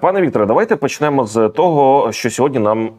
Пане Вікторе, давайте почнемо з того, що сьогодні нам е,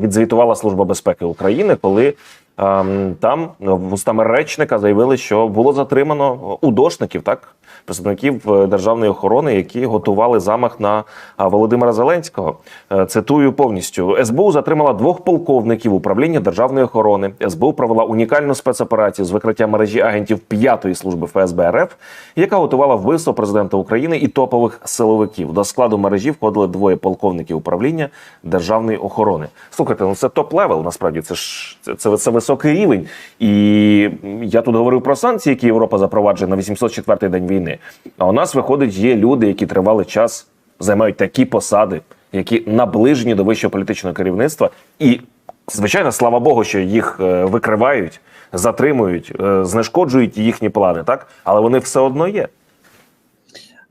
відзвітувала Служба безпеки України, коли там вустами речника заявили, що було затримано удошників, так представників е, державної охорони, які готували замах на Володимира Зеленського. Е, Цитую повністю: СБУ затримала двох полковників управління державної охорони. СБУ провела унікальну спецоперацію з викриття мережі агентів п'ятої служби ФСБ РФ, яка готувала вбивство президента України і топових силовиків. До складу мережі входили двоє полковників управління державної охорони. Слухайте, ну це топ-левел. Насправді це ж це, це, це високий рівень. І я тут говорив про санкції, які Європа запроваджує на 804-й день війни. А у нас виходить, є люди, які тривалий час займають такі посади, які наближені до вищого політичного керівництва, і звичайно, слава Богу, що їх е, викривають, затримують, е, знешкоджують їхні плани, так але вони все одно є.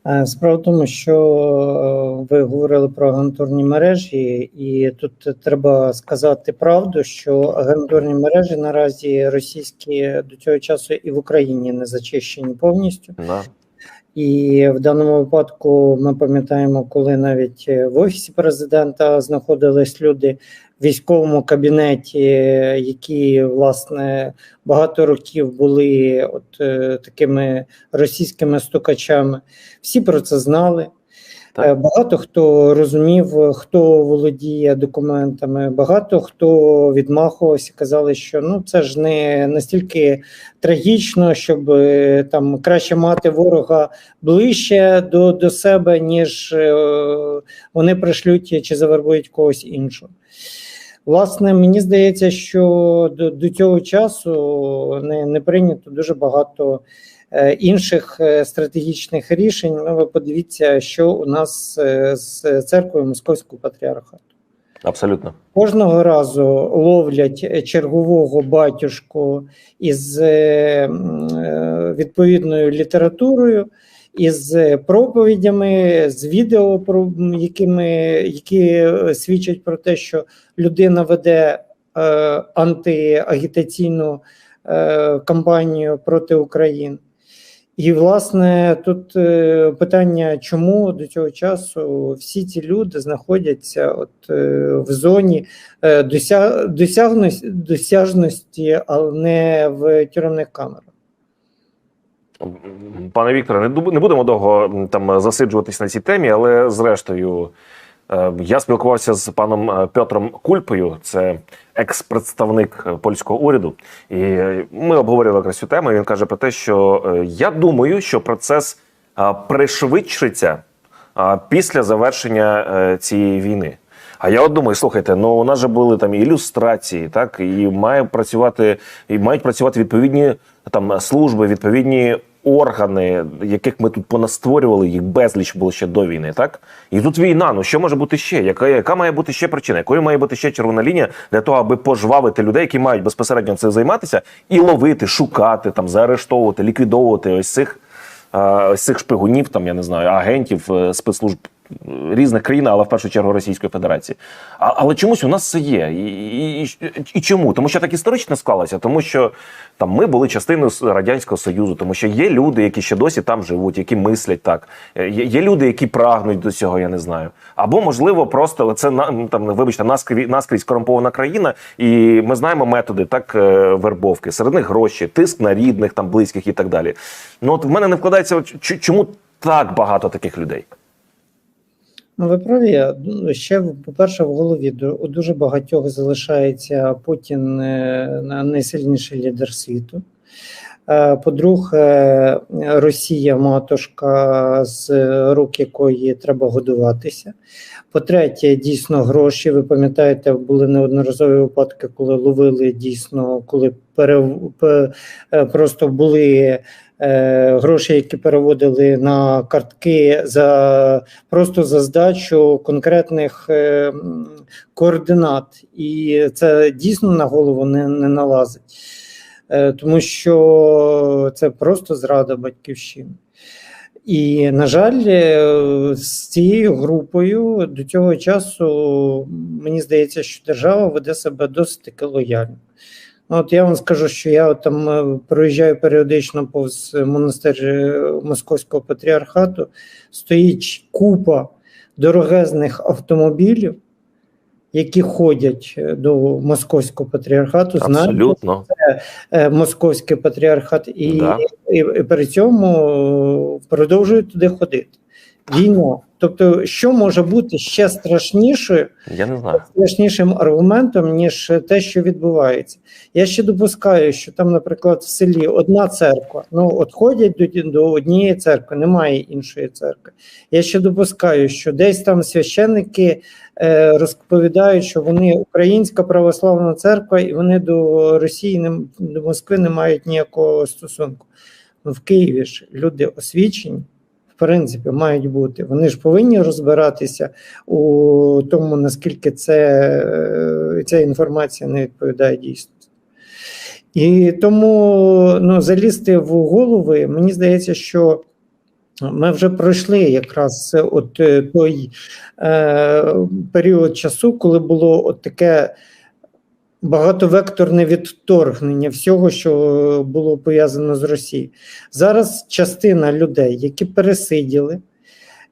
Е, Справа в тому, що е, ви говорили про агентурні мережі, і тут треба сказати правду, що агентурні мережі наразі російські до цього часу і в Україні не зачищені повністю. Да. І в даному випадку ми пам'ятаємо, коли навіть в офісі президента знаходились люди військовому кабінеті, які власне багато років були от е, такими російськими стукачами. Всі про це знали. Так. Е, Багато хто розумів, хто володіє документами, багато хто відмахувався, казали, що ну це ж не настільки трагічно, щоб е, там краще мати ворога ближче до, до себе, ніж е, вони пришлють чи завербують когось іншого. Власне, мені здається, що до, до цього часу не, не прийнято дуже багато е, інших е, стратегічних рішень. Ну, ви подивіться, що у нас е, з церквою Московського патріархату. Абсолютно. Кожного разу ловлять чергового батюшку із відповідною літературою, із проповідями, з відео, про якими, які е, свідчать про те, що людина веде е, антиагітаційну е, кампанію проти України. І, власне, тут е, питання, чому до цього часу всі ці люди знаходяться от е, в зоні е, дося, досягності, досяжності, але не в тюремних камерах. Пане Вікторе, не будемо довго там засиджуватись на цій темі, але зрештою, е, я спілкувався з паном е, Петром Кульпою, це екс-представник е, польського уряду, і ми обговорювали якраз цю тему. Він каже про те, що я думаю, що процес пришвидшиться після завершення цієї війни. А я от думаю, слухайте, ну у нас же були там ілюстрації, так і має працювати, і мають працювати відповідні там служби, відповідні органи, яких ми тут понастворювали, їх безліч було ще до війни, так? І тут війна. Ну що може бути ще? Яка, яка має бути ще причина? Якою має бути ще червона лінія для того, аби пожвавити людей, які мають безпосередньо цим займатися, і ловити, шукати, там, заарештовувати, ліквідовувати ось цих, ось цих шпигунів, там я не знаю, агентів е, спецслужб різних країн, але в першу чергу Російської Федерації. А, але чомусь у нас це є. І, і, і, і чому? Тому що так історично склалося, тому що там ми були частиною радянського союзу, тому що є люди, які ще досі там живуть, які мислять так. Е, Є, є люди, які прагнуть до цього, я не знаю. Або можливо, просто це ну, там, вибачте, наскрізь, наскрізь корумпована країна, і ми знаємо методи так е, вербовки, серед них гроші, тиск на рідних, там близьких і так далі. Ну от в мене не вкладається, чому так багато таких людей? Ну, ви праві. Ну, Ще, по-перше, в голові у дуже багатьох залишається Путін е, найсильніший лідер світу. Е, По-друге, Росія матушка, з рук якої треба годуватися. По-третє, дійсно гроші. Ви пам'ятаєте, були неодноразові випадки, коли ловили дійсно, коли пере, е, просто були гроші, які переводили на картки за просто за здачу конкретних е, координат, і це дійсно на голову не, не налазить, е, тому що це просто зрада батьківщини. І, на жаль, е, з цією групою до цього часу мені здається, що держава веде себе досить таки лояльно. Ну, От я вам скажу, що я там е, проїжджаю періодично повз монастир е, Московського патріархату, стоїть купа дорогезних автомобілів, які ходять е, до московського патріархату, знають Абсолютно. е, московський патріархат, і, Да. і, і при цьому е, продовжують туди ходити. Війна. Тобто, що може бути ще страшнішою, Я не знаю. страшнішим аргументом, ніж те, що відбувається. Я ще допускаю, що там, наприклад, в селі одна церква. Ну, от ходять до, до однієї церкви, немає іншої церкви. Я ще допускаю, що десь там священники е, розповідають, що вони українська православна церква, і вони до Росії не до Москви не мають ніякого стосунку. Ну, в Києві ж люди освічені. В принципі, мають бути. Вони ж повинні розбиратися у тому, наскільки це, е, ця інформація не відповідає дійсності. І тому ну, залізти в голови, мені здається, що ми вже пройшли якраз от той е, період часу, коли було от таке багатовекторне відторгнення всього, що було пов'язано з Росією. Зараз частина людей, які пересиділи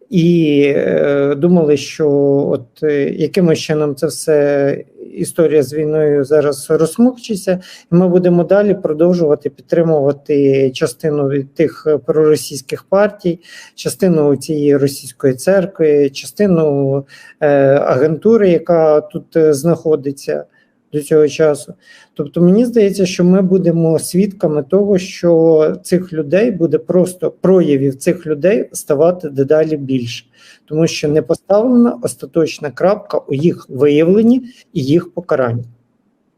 і е, думали, що от е, якимось чином це все історія з війною зараз розсмокчиться, і ми будемо далі продовжувати підтримувати частину від тих проросійських партій, частину цієї російської церкви, частину е, агентури, яка тут е, знаходиться до цього часу. Тобто, мені здається, що ми будемо свідками того, що цих людей буде просто проявів цих людей ставати дедалі більше, тому що не поставлена остаточна крапка у їх виявленні і їх покаранні.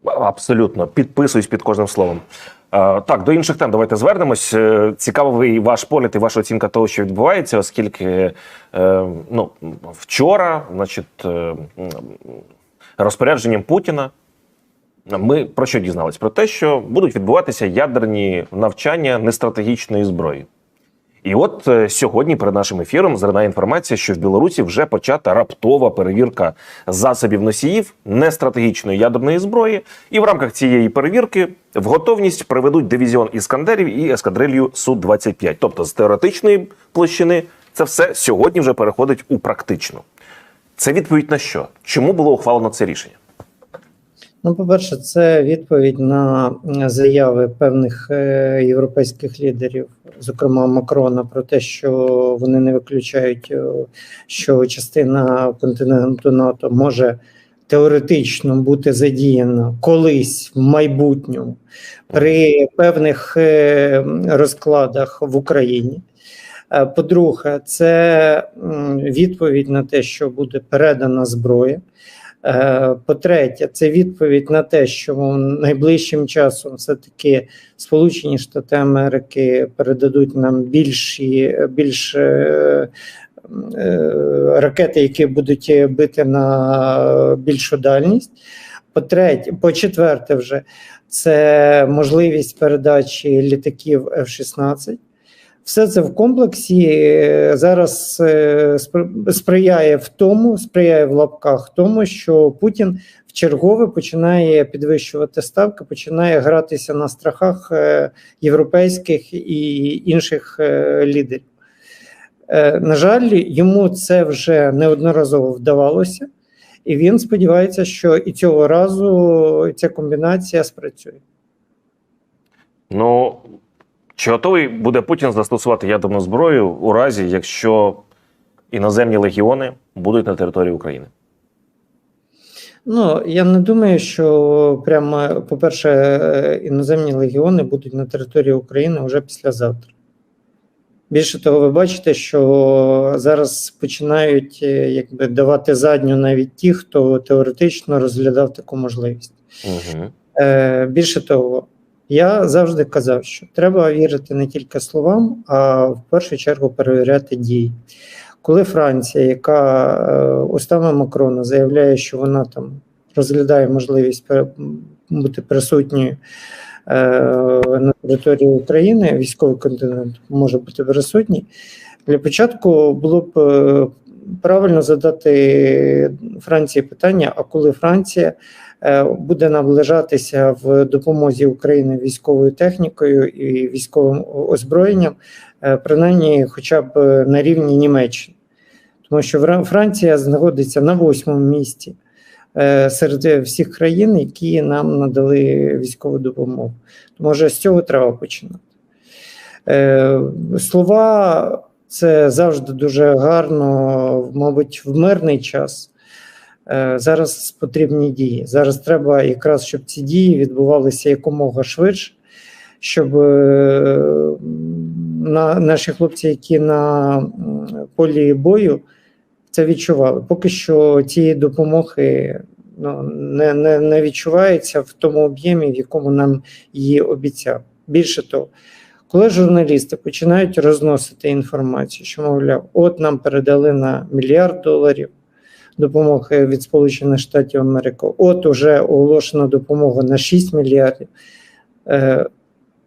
Абсолютно підписуюсь під кожним словом. Е, Так, до інших тем давайте звернемось. Е, Цікавий ваш погляд і ваша оцінка того, що відбувається, оскільки е, ну, вчора, значить, розпорядженням Путіна. Ми про що дізнались? Про те, що будуть відбуватися ядерні навчання нестратегічної зброї. І от е, сьогодні перед нашим ефіром зринає інформація, що в Білорусі вже почата раптова перевірка засобів носіїв нестратегічної ядерної зброї, і в рамках цієї перевірки в готовність приведуть дивізіон іскандерів і ескадрилью су 25 Тобто з теоретичної площини це все сьогодні вже переходить у практичну. Це відповідь на що? Чому було ухвалено це рішення? Ну, по-перше, це відповідь на заяви певних е, європейських лідерів, зокрема Макрона, про те, що вони не виключають, е, що частина континенту НАТО може теоретично бути задіяна колись в майбутньому при певних е, розкладах в Україні. По-друге, це відповідь на те, що буде передана зброя. Е, По-третє, це відповідь на те, що найближчим часом все-таки Сполучені Штати Америки передадуть нам більші більш е, е, ракети, які будуть бити на більшу дальність. По-третє, по-четверте, вже це можливість передачі літаків F-16. Все це в комплексі е, зараз е, сприяє в тому, сприяє в лапках тому, що Путін в чергове починає підвищувати ставки, починає гратися на страхах е, європейських і інших лідерів. На жаль, йому це вже неодноразово вдавалося, і він сподівається, що і цього разу ця комбінація спрацює. Ну чи готовий буде Путін застосувати ядерну зброю у разі, якщо іноземні легіони будуть на території України? Ну, я не думаю, що прямо, по-перше, е, іноземні легіони будуть на території України вже післязавтра. Більше того, ви бачите, що зараз починають е, якби давати задню навіть ті, хто теоретично розглядав таку можливість. Угу. Е, більше того, я завжди казав, що треба вірити не тільки словам, а в першу чергу перевіряти дії. Коли Франція, яка е, устами Макрона заявляє, що вона там розглядає можливість пере- бути присутньою е, на території України, військовий континент може бути присутній. Для початку було б е, правильно задати Франції питання: а коли Франція буде наближатися в допомозі України військовою технікою і військовим озброєнням, е, принаймні, хоча б на рівні Німеччини. Тому що Франція знаходиться на восьмому місці е, серед всіх країн, які нам надали військову допомогу. Може з цього треба починати. Е, Слова це завжди дуже гарно, мабуть, в мирний час. Е, Зараз потрібні дії. Зараз треба якраз, щоб ці дії відбувалися якомога швидше, щоб е, на, наші хлопці, які на полі бою, це відчували. Поки що цієї допомоги ну, не, не, не відчувається в тому об'ємі, в якому нам її обіцяв. Більше того, коли журналісти починають розносити інформацію, що, мовляв, от нам передали на мільярд доларів допомоги від Сполучених Штатів Америки, от уже оголошена допомога на 6 мільярдів. Е,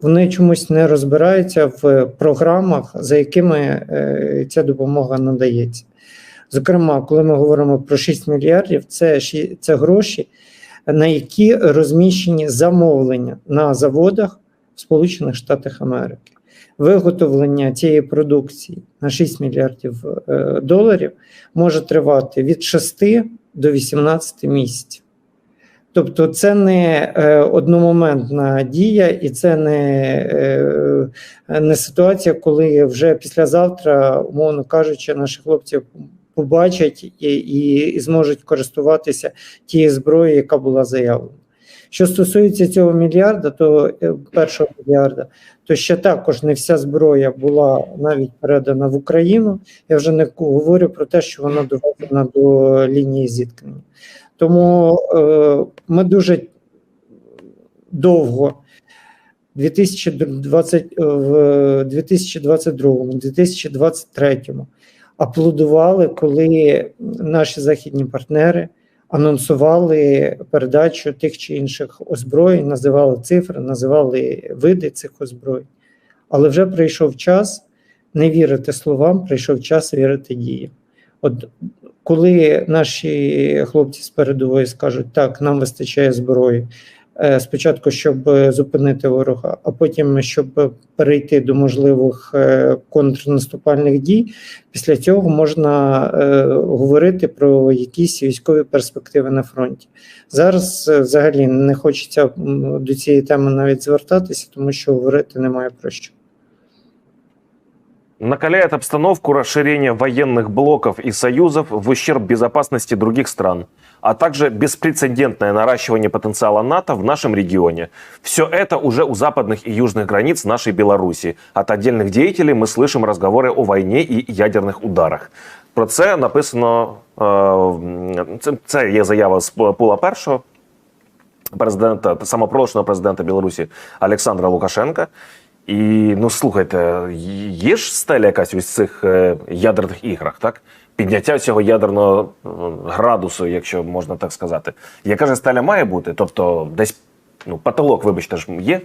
Вони чомусь не розбираються в програмах, за якими е, ця допомога надається. Зокрема, коли ми говоримо про 6 мільярдів, це, це гроші, на які розміщені замовлення на заводах в Сполучених Штатах Америки. Виготовлення цієї продукції на 6 мільярдів е, доларів може тривати від 6 до 18 місяців. Тобто, це не е, одномоментна дія, і це не, е, не ситуація, коли вже післязавтра, умовно кажучи, наші хлопці побачать і, і, і зможуть користуватися тією зброєю, яка була заявлена. Що стосується цього мільярда, то е, першого мільярда, то ще також не вся зброя була навіть передана в Україну. Я вже не говорю про те, що вона доведена до лінії зіткнення. Тому е, ми дуже довго 2020, е, в 2022, 2023 аплодували, коли наші західні партнери анонсували передачу тих чи інших озброєнь, називали цифри, називали види цих озброєнь. Але вже прийшов час не вірити словам, прийшов час вірити діям. От коли наші хлопці з передової скажуть, так, нам вистачає зброї. Е, Спочатку, щоб е, зупинити ворога, а потім щоб перейти до можливих е, контрнаступальних дій. Після цього можна говорити про якісь військові перспективи на фронті. Зараз взагалі не хочеться до цієї теми навіть звертатися, тому що говорити немає про що. Накаляет обстановку расширение военных блоков и союзов в ущерб безопасности других стран, а также беспрецедентное наращивание потенциала НАТО в нашем регионе. Все это уже у западных и южных границ нашей Беларуси. От отдельных деятелей мы слышим разговоры о войне и ядерных ударах. Про це написано е, це, це є заява з Пула першого президента самопроголошеного президента Білорусі Олександра Лукашенка. І ну слухайте, є ж стеля якась в цих е, ядерних іграх, так? Підняття цього ядерного е, градусу, якщо можна так сказати. Яка ж стеля має бути? Тобто, десь ну, потолок, вибачте ж, є?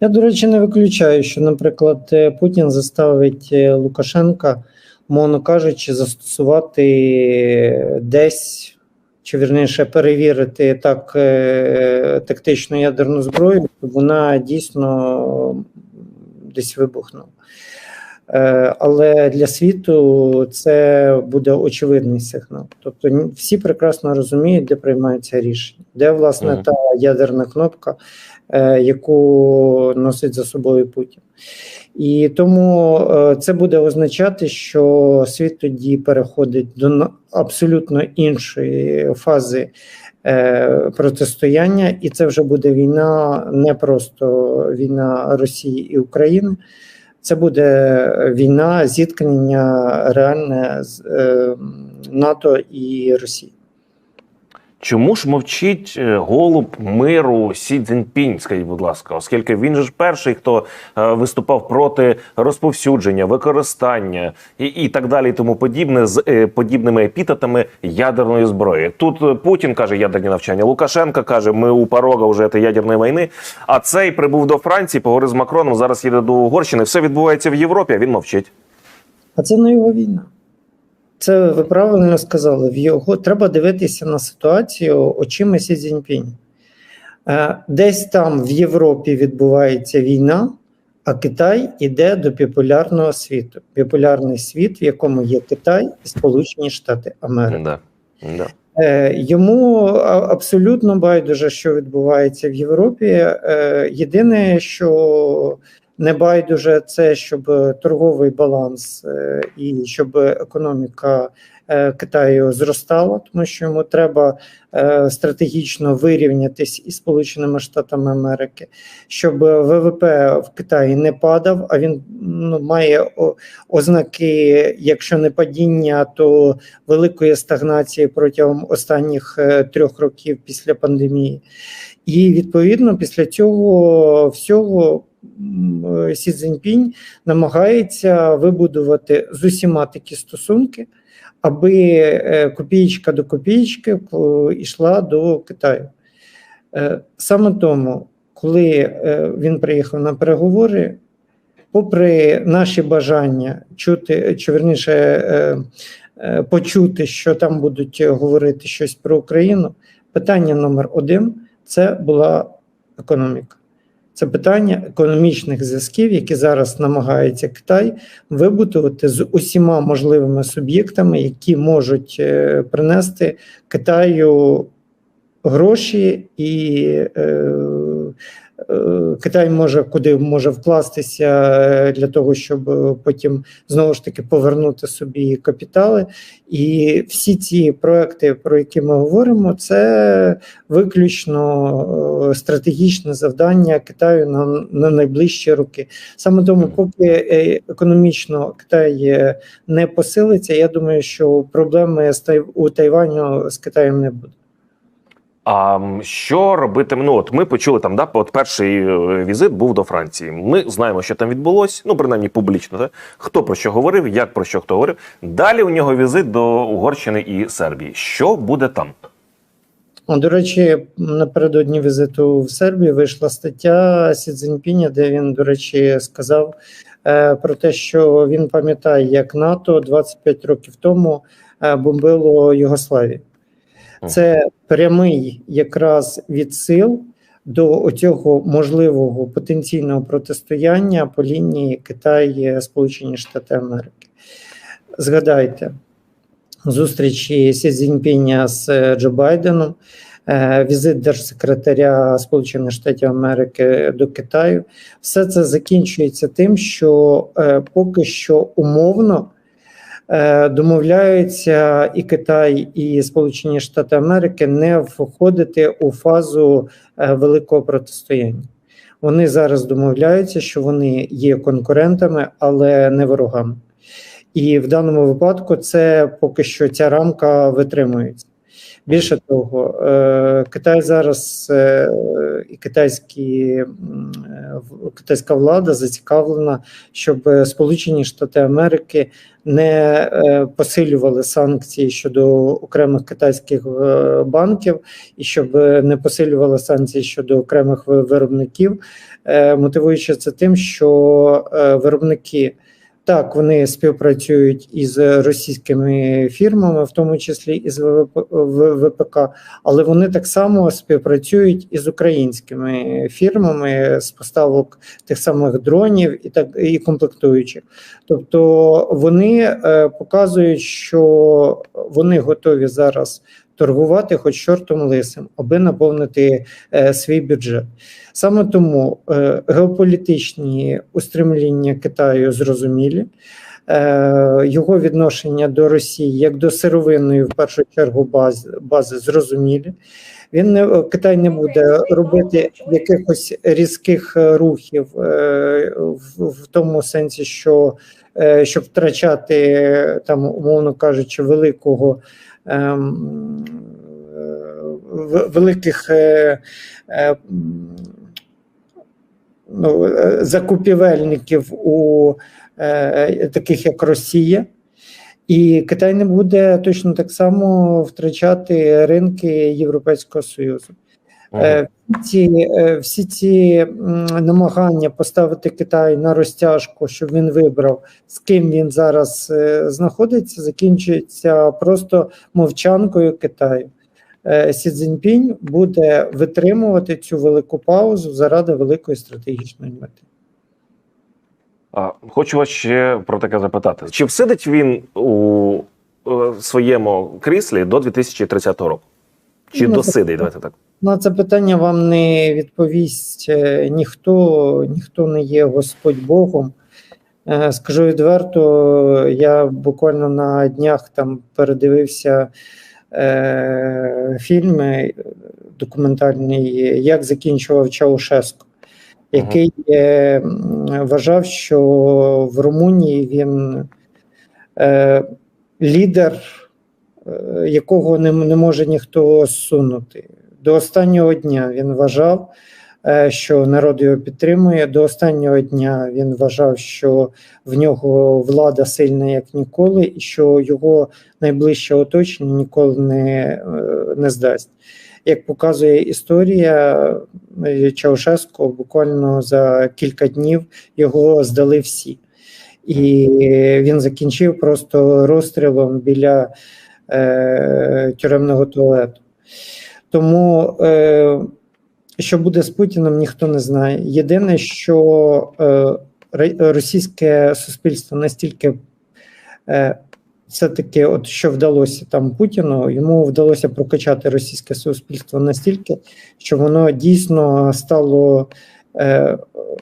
Я, до речі, не виключаю, що, наприклад, е, Путін заставить Лукашенка, мовно кажучи, застосувати десь, чи вірніше перевірити так е, тактичну ядерну зброю, вона дійсно десь вибухнула. Е, Але для світу це буде очевидний сигнал. Тобто всі прекрасно розуміють, де приймаються рішення, де власне та ядерна кнопка, е, яку носить за собою Путін. І тому е, це буде означати, що світ тоді переходить до абсолютно іншої фази протистояння, і це вже буде війна, не просто війна Росії і України. Це буде війна, зіткнення реальне з е, НАТО і Росії. Чому ж мовчить е, голуб миру Сі Цзіньпінь, скажіть, будь ласка, оскільки він же ж перший, хто е, виступав проти розповсюдження, використання і, і так далі, і тому подібне з е, подібними епітетами ядерної зброї. Тут Путін каже ядерні навчання, Лукашенко каже, ми у порога вже цієї ядерної війни. А цей прибув до Франції, поговорив з Макроном. Зараз їде до Угорщини. Все відбувається в Європі. А він мовчить. А це не його війна. Це ви правильно сказали. В його треба дивитися на ситуацію очима Сі Цзіньпінь. Е, Десь там в Європі відбувається війна, а Китай іде до біполярного світу. Біполярний світ, в якому є Китай і Сполучені Штати Америки. Да. Да. Е, Йому абсолютно байдуже, що відбувається в Європі. Е, Єдине, що не байдуже, це щоб торговий баланс е, і щоб економіка е, Китаю зростала, тому що йому треба е, стратегічно вирівнятись із Сполученими Штатами Америки, щоб ВВП в Китаї не падав, а він ну, має ознаки, якщо не падіння, то великої стагнації протягом останніх е, трьох років після пандемії. І відповідно після цього всього е, Сі Цзіньпінь намагається вибудувати з усіма такі стосунки, аби е, копієчка до копієчки е, йшла до Китаю. Е, Саме тому, коли е, він приїхав на переговори, попри наші бажання чути, чи верніше е, е, почути, що там будуть говорити щось про Україну, питання номер один це була економіка. Це питання економічних зв'язків, які зараз намагається Китай вибудувати з усіма можливими суб'єктами, які можуть е, принести Китаю гроші і е, Китай може куди може вкластися е, для того, щоб е, потім знову ж таки повернути собі капітали. І всі ці проекти, про які ми говоримо, це виключно е, стратегічне завдання Китаю на, на найближчі роки. Саме тому, поки е, економічно Китай е, не посилиться, я думаю, що проблеми у Тайваню з Китаєм не буде. А що робити? Ну, от ми почули там, да, от перший е, візит був до Франції. Ми знаємо, що там відбулось, ну принаймні публічно. Так? Хто про що говорив, як про що хто говорив. Далі у нього візит до Угорщини і Сербії. Що буде там? До речі, напередодні візиту в Сербію вийшла стаття Сі Цзіньпіня, де він, до речі, сказав е, про те, що він пам'ятає, як НАТО 25 років тому е, бомбило Югославію. Це прямий якраз відсил до цього можливого потенційного протистояння по лінії Китай, Сполучені Штати Америки. Згадайте зустрічі Сі Цзіньпіня з е, Джо Байденом, е, візит держсекретаря Сполучених Штатів Америки до Китаю. Все це закінчується тим, що е, поки що умовно домовляються і Китай, і Сполучені Штати Америки не входити у фазу е, великого протистояння. Вони зараз домовляються, що вони є конкурентами, але не ворогами. І в даному випадку це поки що ця рамка витримується. Більше того, е, Китай зараз е, і китайські, е, китайська влада зацікавлена, щоб Сполучені Штати Америки не посилювали санкції щодо окремих китайських банків і щоб не посилювали санкції щодо окремих виробників, мотивуючи це тим, що виробники. Так, вони співпрацюють із російськими фірмами, в тому числі із ВПК, але вони так само співпрацюють із українськими фірмами з поставок тих самих дронів і так і комплектуючих. Тобто вони е, показують, що вони готові зараз торгувати хоч чортом лисим, аби наповнити е, свій бюджет. Саме тому е, геополітичні устремління Китаю зрозумілі. Е, Його відношення до Росії як до сировинної, в першу чергу, бази, бази зрозумілі. Він не Китай не буде робити якихось різких е, рухів е, в, тому сенсі, що щоб втрачати там, умовно кажучи, великого ем, великих ну, закупівельників у таких як Росія. І Китай не буде точно так само втрачати ринки Європейського Союзу. Е, Ці, е, всі ці намагання поставити Китай на розтяжку, щоб він вибрав, з ким він зараз е, знаходиться, закінчується просто мовчанкою Китаю. Е, Сі Цзіньпінь буде витримувати цю велику паузу заради великої стратегічної мети. Хочу вас ще про таке запитати: чи всидить він у е, своєму кріслі до 2030 року? Чи Ну, досидить? Давайте так. На це питання вам не відповість е, ніхто, ніхто не є Господь Богом. Е, Скажу відверто, я буквально на днях там передивився е, фільми документальний, як закінчував Чаушеску, який е, вважав, що в Румунії він е, лідер, е, якого не, не може ніхто сунути. До останнього дня він вважав, е, що народ його підтримує. До останнього дня він вважав, що в нього влада сильна як ніколи, і що його найближче оточення ніколи не, е, не здасть. Як показує історія, е, Чаушеску буквально за кілька днів його здали всі. І він закінчив просто розстрілом біля е, тюремного туалету. Тому, е, що буде з Путіним, ніхто не знає. Єдине, що е, російське суспільство настільки е, все-таки, от що вдалося там Путіну, йому вдалося прокачати російське суспільство настільки, що воно дійсно стало. е,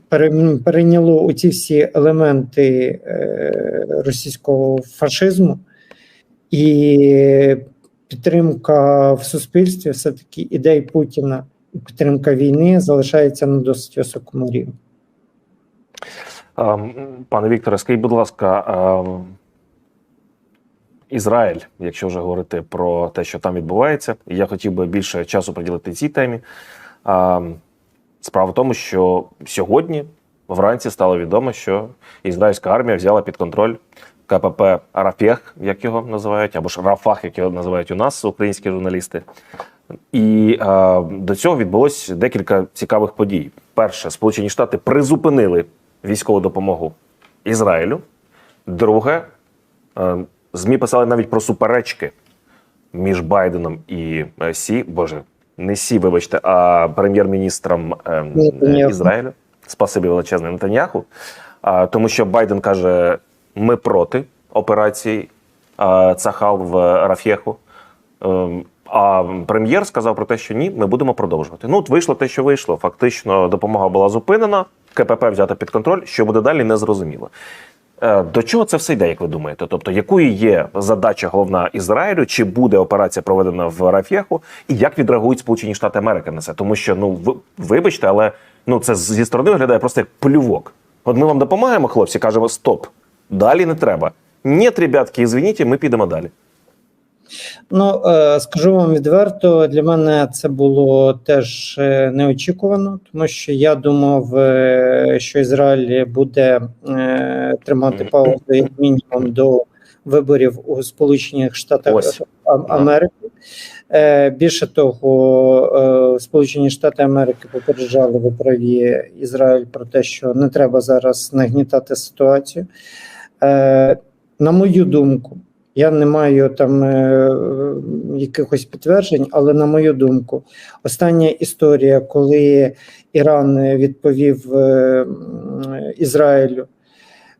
пере- Перейняло оці всі елементи е, російського фашизму, і підтримка в суспільстві все-таки ідей Путіна і підтримка війни залишається на досить високому рівні. Пане Вікторе, скажіть, будь ласка, а, м, Ізраїль, якщо вже говорити про те, що там відбувається, і я хотів би більше часу приділити цій темі. Справа в тому, що сьогодні вранці стало відомо, що ізраїльська армія взяла під контроль КПП Рафех, як його називають, або ж Рафах, як його називають у нас українські журналісти. І е, до цього відбулось декілька цікавих подій. Перше, Сполучені Штати призупинили військову допомогу Ізраїлю. Друге, ЗМІ писали навіть про суперечки між Байденом і е, Сі, боже, не Сі, вибачте, а прем'єр-міністром е, Ізраїлю. Спасибі величезне Нетаньяху. А, тому що Байден каже: ми проти операції а, Цахал в Рафєху. Ем, А прем'єр сказав про те, що ні, ми будемо продовжувати. Ну, от вийшло те, що вийшло. Фактично, допомога була зупинена, КПП взята під контроль. Що буде далі, не зрозуміло. Е, До чого це все йде, як ви думаєте? Тобто, якою є задача головна Ізраїлю, чи буде операція проведена в Рафєху, і як відреагують Сполучені Штати Америки на це? Тому що ну вибачте, але ну це зі сторони виглядає просто як плювок. От ми вам допомагаємо, хлопці, кажемо стоп, далі не треба. Ні, ребятки, ізвиніть, ми підемо далі. Ну, е, скажу вам відверто, для мене це було теж е, неочікувано, тому що я думав, е, що Ізраїль буде тримати паузу як мінімум до виборів у Сполучених Штатах Ось. Америки. Більше того, Сполучені Штати Америки попереджали в праві Ізраїль про те, що не треба зараз нагнітати ситуацію. На мою думку, я не маю там е, якихось підтверджень, але на мою думку, остання історія, коли Іран відповів е, Ізраїлю,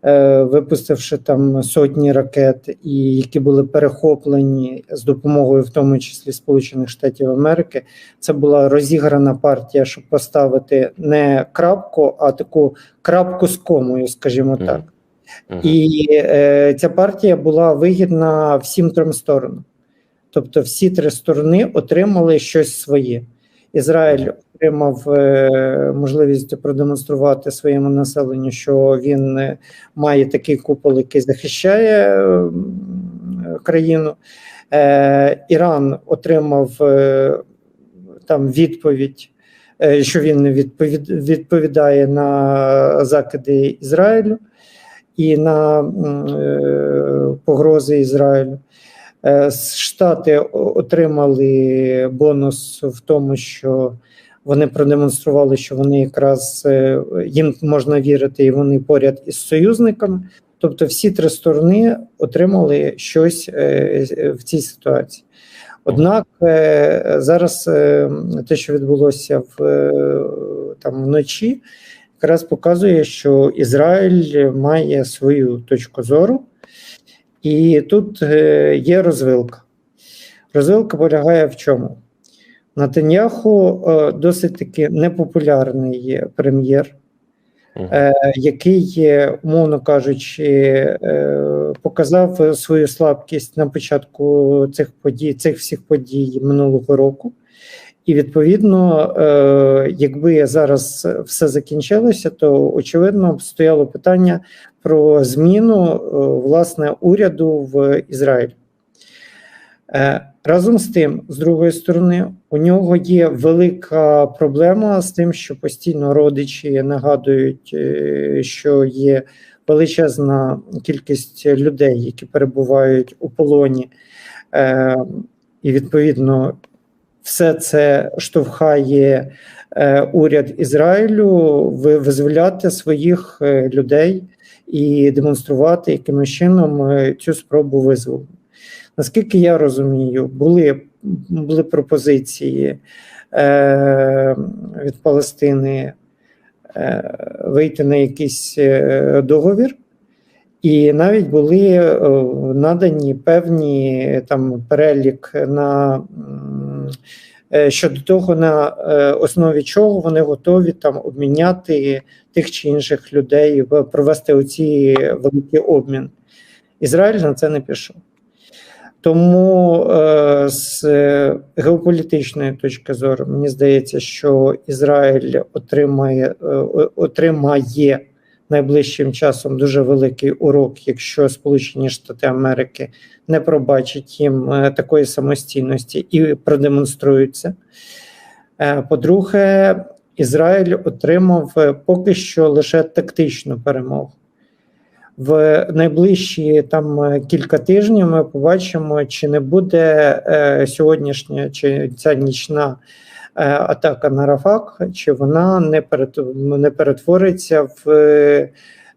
е, випустивши там сотні ракет, і які були перехоплені з допомогою, в тому числі Сполучених Штатів Америки, це була розіграна партія, щоб поставити не крапку, а таку крапку з комою, скажімо так. Мгм. І е, ця партія була вигідна всім трьом сторонам. Тобто, всі три сторони отримали щось своє. Ізраїль отримав е, можливість продемонструвати своєму населенню, що він е, має такий купол, який захищає е, країну. Е, Іран отримав е, там відповідь, е, що він відповід, відповідає на закиди Ізраїлю і на е, погрози Ізраїлю. Е, Штати отримали бонус в тому, що вони продемонстрували, що вони якраз е, їм можна вірити, і вони поряд із союзниками. Тобто, всі три сторони отримали щось в цій ситуації. Однак зараз те, що відбулося в там вночі, якраз показує, що Ізраїль має свою точку зору, і тут е, є розвилка. Розвилка полягає в чому? Натаньяху е, досить таки непопулярний прем'єр, е, який, умовно кажучи, е, показав свою слабкість на початку цих подій, цих всіх подій минулого року. І відповідно, е, якби зараз все закінчилося, то очевидно стояло питання про зміну е, власне уряду в Ізраїлі. Е, Разом з тим, з другої сторони, у нього є велика проблема з тим, що постійно родичі нагадують, що є величезна кількість людей, які перебувають у полоні, і відповідно все це штовхає е, уряд Ізраїлю визволяти своїх е, людей і демонструвати якимось чином е, цю спробу визволення. Наскільки я розумію, були, були пропозиції е, від Палестини е, вийти на якийсь договір, і навіть були е, надані певні там перелік на е, щодо того, на е, основі чого вони готові там обміняти тих чи інших людей, провести оці великий обмін. Ізраїль на це не пішов. Тому е, з е, геополітичної точки зору мені здається, що Ізраїль отримає, е, отримає найближчим часом дуже великий урок, якщо Сполучені Штати Америки не пробачать їм е, такої самостійності і продемонструють це. Е, По-друге, Ізраїль отримав е, поки що лише тактичну перемогу. В найближчі там кілька тижнів ми побачимо, чи не буде е, сьогоднішня чи ця нічна атака на Рафак, чи вона не не перетвориться в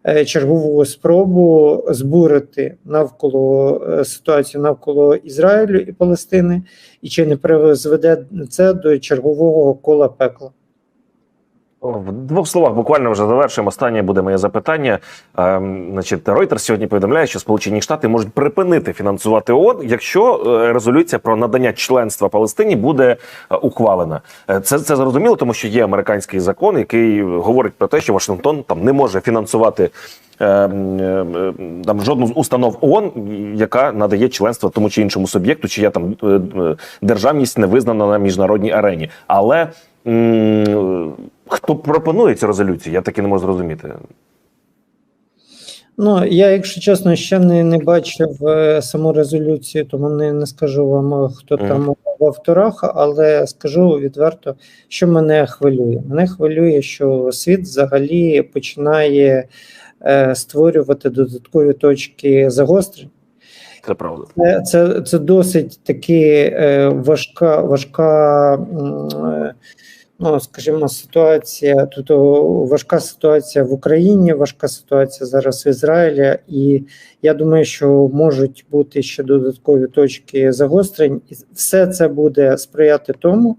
е, чергову спробу збурити навколо е, ситуацію навколо Ізраїлю і Палестини, і чи не призведе це до чергового кола пекла. В двох словах буквально вже завершуємо. Останнє буде моє запитання. Ем, значить, Reuters сьогодні повідомляє, що Сполучені Штати можуть припинити фінансувати ООН, якщо е, резолюція про надання членства Палестині буде е, ухвалена. Е, Це це зрозуміло, тому що є американський закон, який говорить про те, що Вашингтон там не може фінансувати. е, м, е, Там жодну з установ ООН, яка надає членство тому чи іншому суб'єкту, чия там державність не визнана на міжнародній арені. Але хто пропонує цю резолюцію, я таки не можу зрозуміти. Ну, я, якщо чесно, ще не, не бачив е, саму резолюцію, тому не, не скажу вам, е, хто Мгм. там в авторах, але скажу відверто, що мене хвилює. Мене хвилює, що світ взагалі починає е, створювати додаткові точки загострень. Це правда. Це, це, це досить таки е, важка, важка, е, ну скажімо, ситуація. Тут важка ситуація в Україні, важка ситуація зараз в Ізраїлі, і я думаю, що можуть бути ще додаткові точки загострень, і все це буде сприяти тому.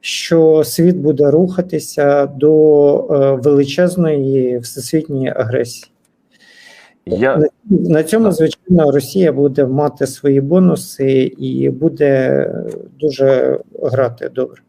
Що світ буде рухатися до е, величезної всесвітньої агресії. Я На, на цьому, звичайно, Росія буде мати свої бонуси і буде дуже грати добре.